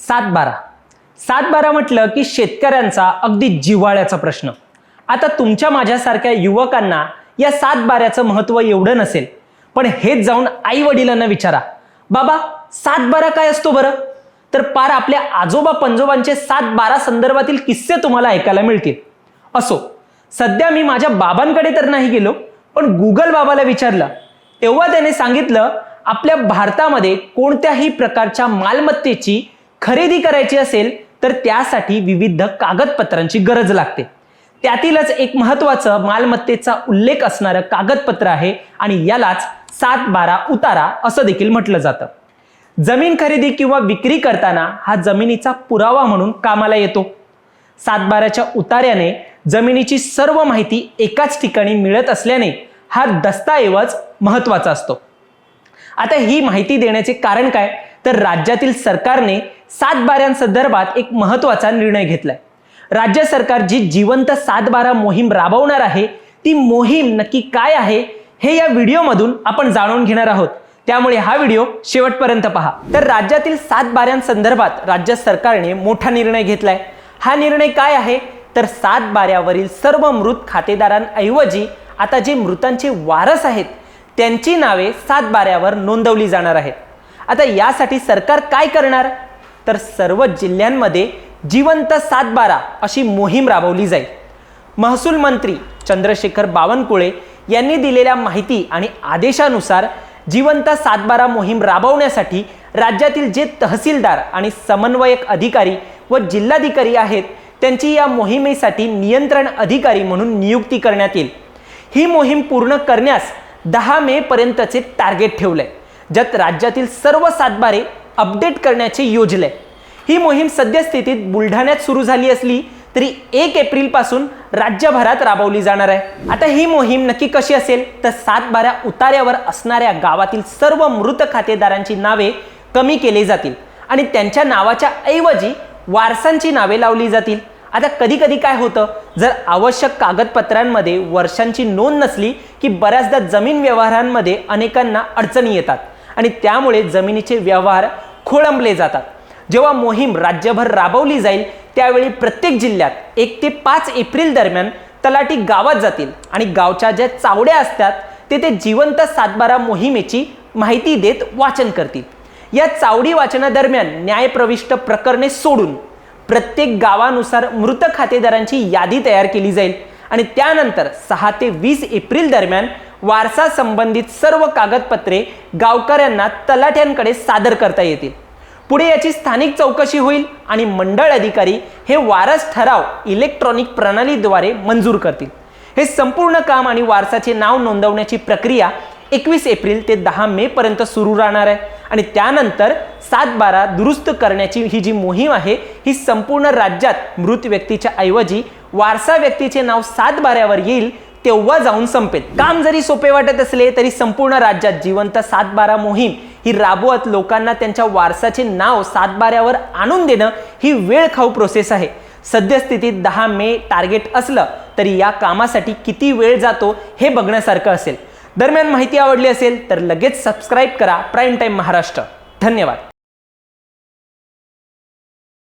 सात बारा सात बारा म्हटलं की शेतकऱ्यांचा अगदी जिव्हाळ्याचा प्रश्न. आता तुमच्या माझ्यासारख्या युवकांना या सात बाऱ्याचं महत्त्व एवढं नसेल पण हेच जाऊन आई वडिलांना विचारा. बाबा सात बारा काय असतो बरं? तर पार आपल्या आजोबा पंजोबांचे सात बारा संदर्भातील किस्से तुम्हाला ऐकायला मिळतील. असो सध्या मी माझ्या बाबांकडे तर नाही गेलो पण गुगल बाबाला विचारलं. तेव्हा त्याने सांगितलं आपल्या भारतामध्ये कोणत्याही प्रकारच्या मालमत्तेची खरेदी करायची असेल तर त्यासाठी विविध कागदपत्रांची गरज लागते. त्यातीलच एक महत्वाचं मालमत्तेचा उल्लेख असणारं कागदपत्र आहे आणि यालाच सात बारा उतारा असं देखील म्हटलं जातं. जमीन खरेदी किंवा विक्री करताना हा जमिनीचा पुरावा म्हणून कामाला येतो. सातबाराच्या उतार्याने जमिनीची सर्व माहिती एकाच ठिकाणी मिळत असल्याने हा दस्तऐवज महत्त्वाचा असतो. आता ही माहिती देण्याचे कारण काय? तर राज्यातील सरकारने सातबाऱ्यांसंदर्भात एक महत्त्वाचा निर्णय घेतलाय. राज्य सरकार जी जिवंत सातबारा मोहीम राबवणार आहे ती मोहीम नक्की काय आहे हे या व्हिडिओमधून आपण जाणून घेणार आहोत. त्यामुळे हा व्हिडिओ शेवटपर्यंत पहा. तर राज्यातील सात बाऱ्यांसंदर्भात राज्य सरकारने मोठा निर्णय घेतलाय. हा निर्णय काय आहे? तर सात बाऱ्यावरील सर्व मृत खातेदारांऐवजी आता जे मृतांचे वारस आहेत त्यांची नावे सात बाऱ्यावर नोंदवली जाणार आहेत. आता यासाठी सरकार काय करणार? तर सर्व जिल्ह्यांमध्ये जिवंत सातबारा अशी मोहीम राबवली जाईल. महसूल मंत्री चंद्रशेखर बावनकुळे यांनी दिलेल्या माहिती आणि आदेशानुसार जिवंत सातबारा मोहीम राबवण्यासाठी राज्यातील जे तहसीलदार आणि समन्वयक अधिकारी व जिल्हाधिकारी आहेत त्यांची या मोहिमेसाठी नियंत्रण अधिकारी म्हणून नियुक्ती करण्यात येईल. ही मोहीम पूर्ण करण्यास दहा मे पर्यंतचे टार्गेट ठेवलंय. ज्यात राज्यातील सर्व सातबारे अपडेट करण्याचे योजले. ही मोहीम सद्यस्थितीत बुलढाण्यात सुरू झाली असली तरी एक एप्रिलपासून राज्यभरात राबवली जाणार आहे. आता ही मोहीम नक्की कशी असेल? तर सातबाऱ्या उतार्यावर असणाऱ्या गावातील सर्व मृत खातेदारांची नावे कमी केली जातील आणि त्यांच्या नावाच्या ऐवजी वारसांची नावे लावली जातील. आता कधी कधी काय होतं? जर आवश्यक कागदपत्रांमध्ये वर्षांची नोंद नसली की बऱ्याचदा जमीन व्यवहारांमध्ये अनेकांना अडचणी येतात. आणि त्यामुळे जमिनीचे व्यवहार खोळंबले जातात. जेव्हा मोहीम राज्यभर राबवली जाईल त्यावेळी प्रत्येक जिल्ह्यात एक ते पाच एप्रिल दरम्यान तलाठी गावात जातील आणि गावच्या ज्या चावड्या असतात ते ते जिवंत सातबारा मोहिमेची माहिती देत वाचन करतील. या चावडी वाचनादरम्यान न्यायप्रविष्ट प्रकरणे सोडून प्रत्येक गावानुसार मृत खातेदारांची यादी तयार केली जाईल आणि त्यानंतर सहा ते वीस एप्रिल दरम्यान वारसा संबंधित सर्व कागदपत्रे गावकऱ्यांना तलाठ्यांकडे सादर करता येतील. पुढे याची स्थानिक चौकशी होईल आणि मंडळ अधिकारी हे वारस ठराव इलेक्ट्रॉनिक प्रणालीद्वारे मंजूर करतील. हे संपूर्ण काम आणि वारसाचे नाव नोंदवण्याची प्रक्रिया एकवीस एप्रिल ते दहा मे पर्यंत सुरू राहणार आहे आणि त्यानंतर सात बारा दुरुस्त करण्याची ही जी मोहीम आहे ही संपूर्ण राज्यात मृत व्यक्तीच्या ऐवजी वारसा व्यक्तीचे नाव सात बाऱ्यावर येईल तेव्हा जाऊन संपेल. काम जरी सोपे वाटत असले तरी संपूर्ण राज्यात जिवंत सातबारा मोहीम ही राबवत लोकांना त्यांच्या वारसाचे नाव सातबाऱ्यावर आणून देणं ही वेळ खाऊ प्रोसेस आहे. सद्यस्थितीत दहा मे टार्गेट असलं तरी या कामासाठी किती वेळ जातो हे बघण्यासारखं असेल. दरम्यान माहिती आवडली असेल तर लगेच सबस्क्राईब करा. Prime time Maharashtra. धन्यवाद.